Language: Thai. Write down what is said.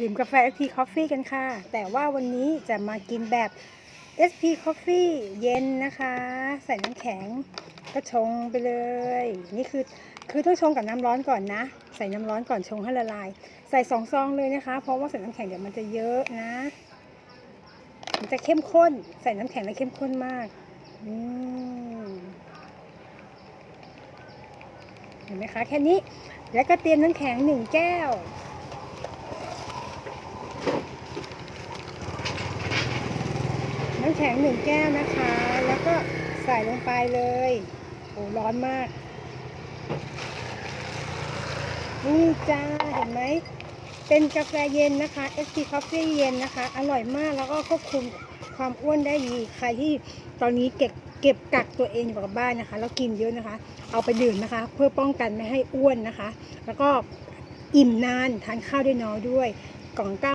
ดื่มกาแฟ SP Coffee กันค่ะ แต่ว่าวันนี้จะมากินแบบ SP Coffee เย็นนะคะ ใส่น้ำแข็งก็ชงไปเลย นี่คือคือต้องชงกับน้ำร้อนก่อนนะ ใส่น้ำร้อนก่อนชงให้ละลาย ใส่สองซองเลยนะคะ เพราะว่าใส่น้ำแข็งเดี๋ยวมันจะเยอะนะ มันจะเข้มข้น ใส่น้ำแข็งแล้วเข้มข้นมากอืมเห็นไหมคะแค่นี้ แล้วก็เตรียมน้ำแข็งหนึ่งแก้ว น้ำแข็งหนึ่งแก้วนะคะ แล้วก็ใส่ลงไปเลยโอ้ร้อนมาก นี่จ้า เห็นไหม เป็นกาแฟเย็นนะคะ SP Coffee เย็นนะคะ อร่อยมากแล้วก็ควบคุมความอ้วนได้ดี ใครที่ตอนนี้เก็บเก็บกักตัวเองอยู่กับบ้านนะคะ แล้วกินเยอะนะคะ เอาไปดื่มนะคะ เพื่อป้องกันไม่ให้อ้วนนะคะ แล้วก็อิ่มนานทานข้าวได้น้อยด้วยกล่องก้า